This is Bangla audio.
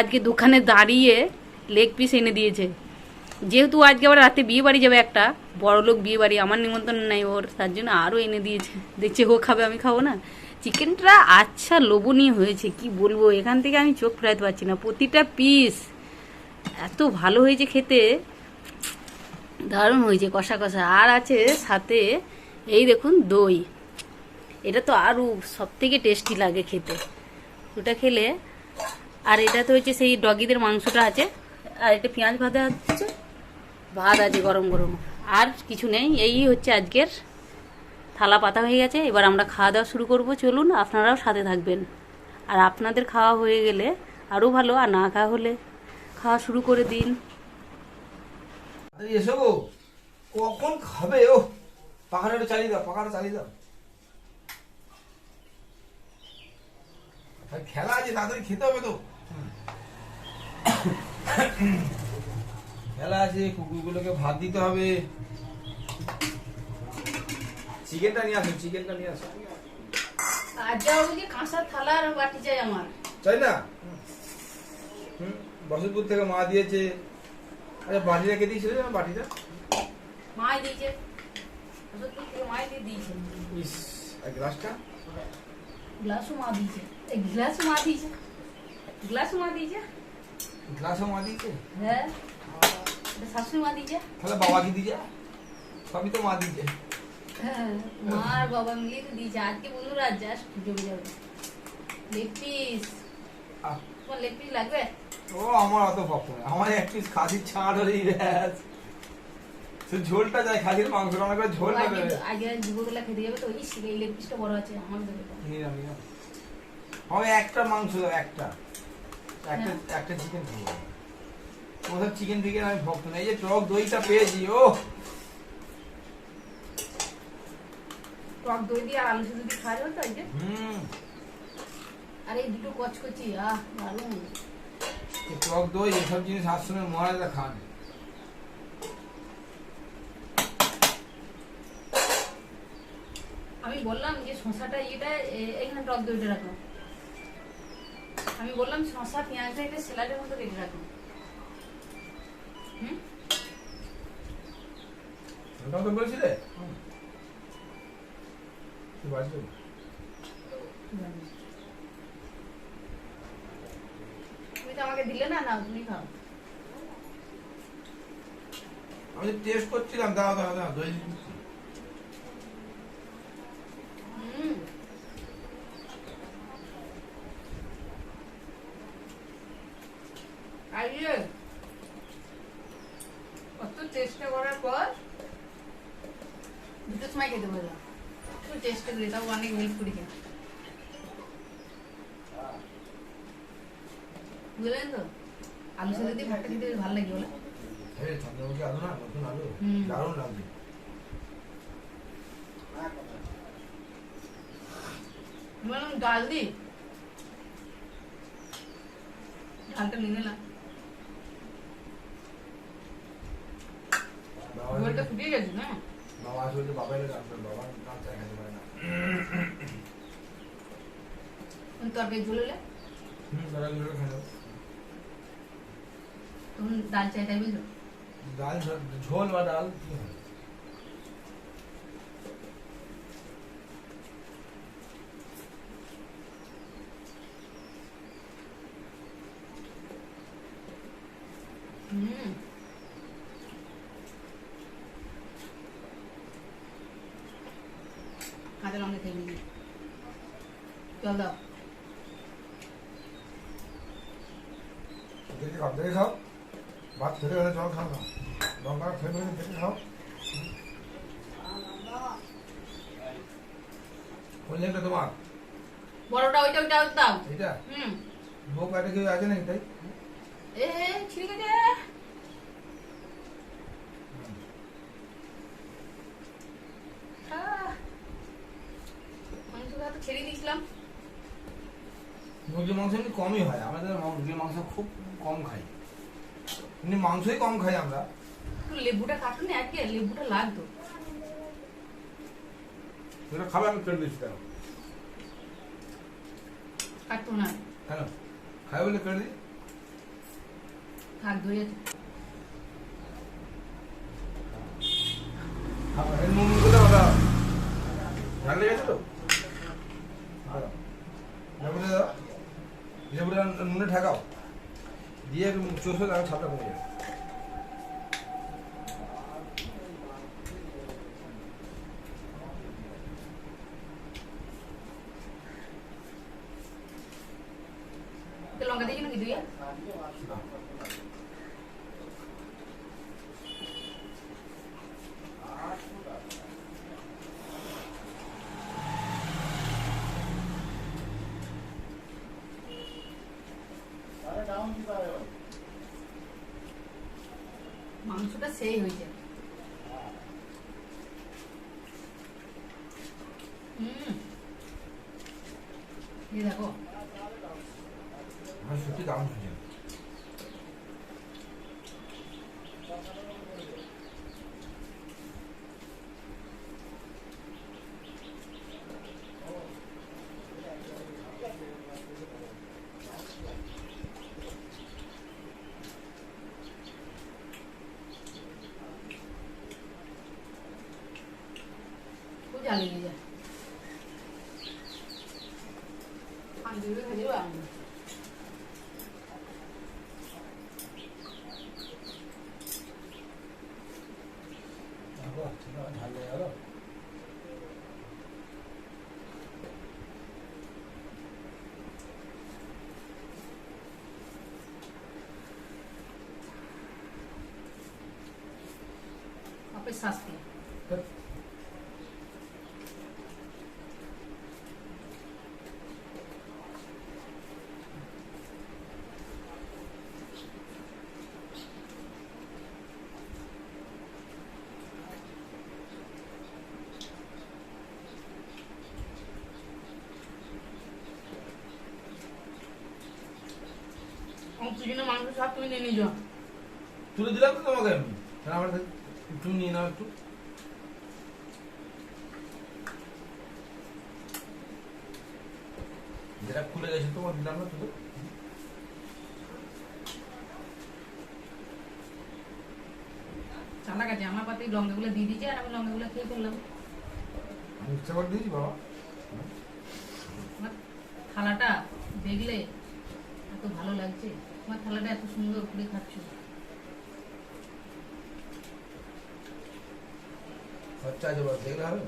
আজকে দোকানে দাঁড়িয়ে লেগ পিস এনে দিয়েছে। যেহেতু আজকে আবার রাতে বিয়ে বাড়ি যাবে একটা বড় লোক বিয়ে বাড়ি, আমার নিমন্ত্রণ নাই ওর, তার জন্য আরও এনে দিয়েছে। দেখছে ও খাবে, আমি খাব না। চিকেনটা আচ্ছা লোভনীয় হয়েছে, কি বলব? এখান থেকে আমি চোখ ফেরাতে পারছি না। প্রতিটা পিস এত ভালো হয়েছে খেতে, দারুণ হয়েছে, কষা কষা। আর আছে সাথে, এই দেখুন, দই। এটা তো আরও সব থেকে টেস্টি লাগে খেতে। ওটা খেলে আর এটা তো হচ্ছে সেই ডগিদের মাংসটা আছে। আর এটা পেঁয়াজ ভাজা হচ্ছে। ভাত আছে গরম গরম। আর কিছু নেই, এই হচ্ছে আজকের থালা পাতা হয়ে গেছে। এবার আমরা খাওয়া দাওয়া শুরু করব। চলুন, আপনারাও সাথে থাকবেন। আর আপনাদের খাওয়া হয়ে গেলে আরও ভালো, আর না খাওয়া হলে খাওয়া শুরু করে দিন। আরে এসো কখন খাবে ও? পাখাটা চালিয়ে দাও পাখাটা চালিয়ে দাও। খেলা আছে তাড়াতাড়ি খেতে হবে তো। খেলা আছে কুকুরগুলোকে ভাত দিতে হবে। চিকেনটা নিয়ে আসো চিকেনটা নিয়ে আসো। আজ থালা আর বাটি চাই আমার। চাই না? হুম বসতপুর থেকে মা দিয়েছে। আচ্ছা বাটি রেখে দিয়েছিল না বাটিটা? দিয়েছে। দিয়ে দিয়েছে। ইস আর গ্লাসটা? গ্লাসও মা দিয়েছে। এই গ্লাসও মা দিয়েছে গ্লাসও মা দিয়েছে গ্লাসও মা দিয়েছে শাশুড়ি মা দিয়েছে তাহলে বাবা কি সবই তো মা দিয়েছে মা আর বাবা মিলিয়ে তো দিয়েছে আজকে বন্ধুরা জাস্ট জমে যাবে লেগ পিস তোমার লেগ পিস লাগবে ও আমার অত ভক্ত আমার এক পিস খাসির ছাড় হলেই ব্যাস ঝোলটা যায় খাসির মাংস রান্না করে ঝোলটা আজকে দুপুরবেলা খেতে যাবে তো ওই লেগ পিসটা বড় আছে আমার দেবে। আমি একটা মাংস একটা। একটা একটা চিকেন খাব ওসব চিকেন ফিকেন আমি ভক্ত না এই যে টক দইটা পেয়েছি ও! টক দই দিয়ে আলু শুধু দিয়ে খাওয়া যাবে তো আজকে? হুম। আর এই দুটো কচকচি আহ দারুণ। টক দই এসব জিনিস মহারাজা খান আমি বললাম যে শশাটা এটা এখানে টক দইটা রাখো। আমি বললাম শশা পেঁয়াজটা এটা স্যালাডের মতো রাখো হুম? তো বলেছিলে তুমি তো আমাকে দিলে না না তুমি খাও। আমি টেস্ট করছিলাম দাও দাও দাও দই। হুম। আইয়ে কত চেষ্টা করার পর দুটো সময় খেতে বললাম একটু চেষ্টা করি তাও অনেক হেল্প করি কেন বুঝলেন তো আলু সাথে দিয়ে ভাতটা খেতে বেশ ভালো লাগে বলে এই চন্দ্রমুখী আলু না নতুন আলু হুম। দারুণ লাগবে আমি বললাম ডাল দি ডালটা নিয়ে নিলাম বাবা ওটা ফুটিয়ে গেছে না বাবা আসলে বাবা এলে রাখবে বাবা কাজ চাই খেতে পারে না তরকারি ঝুললে হুম দাদা গুলো খেয়ে দাও তখন ডাল চাই তাই বুঝলো ডাল ঝোল- ঝোল বা ডাল কি হয়? হুম কাঁচা লঙ্কা খেয়ে নিবি দাও দেখে খাও দেখে খাও। ভাত খেতে গেলে জল খাও না। লঙ্কা খেয়ে ফেলে দেখে খাও। কোন লেগটা তোমার। বড়টা ওইটা ওইটা ওইটা দাও এইটা? হুম। বউ কাটে কেউ আছে নাকি তাই? এ তো ছেড়ে দিয়েছিলাম। মুরগির মাংস এমনি কমই হয় আমাদের মুরগির মাংস খুব কম খাই। এমনি মাংসই কম খাই আমরা। একটু লেবুটা কাটুন আজকে লেবুটা লাগতো। যেটা খাবে আমি কেটে দিচ্ছি কেন? কাটতো না। কেন? খাই বলে কেটে দিই থাক ধুয়ে খাবার নুন কোথাও ওটা ঝাল লেগেছে তো লেবুটা দাও লেবুটা নুনে ঠেকাও দিয়ে একটু চষে তারপর ছাপটা কমে যাবে লঙ্কা দিয়ে নাকি ধুয়ে না। মাংসটা সেই হয়েছে হুম। এই দেখো। সত্যি দারুণ নিয়ে যায় আনব ঝাল লেগে গেল আপে দুজনে মাংস সব তুমি নিয়ে নিয়ে তুলে দিলাম তো তোমাকে আমি। আমার একটু নিয়ে নাও একটু। যেটা খুলে গেছে তোমার দিলাম না তুলে চালাক আছে আমার পাতে লঙ্কাগুলো দিয়ে দিয়েছে আর আমি লঙ্কাগুলো খেয়ে ফেললাম। আমি ইচ্ছা করে দিয়েছি বাবা। থালাটা দেখলে এত ভালো লাগছে। তোমার থালাটা এত সুন্দর করে খাচ্ছ। খরচা আছে দেখলে হবে?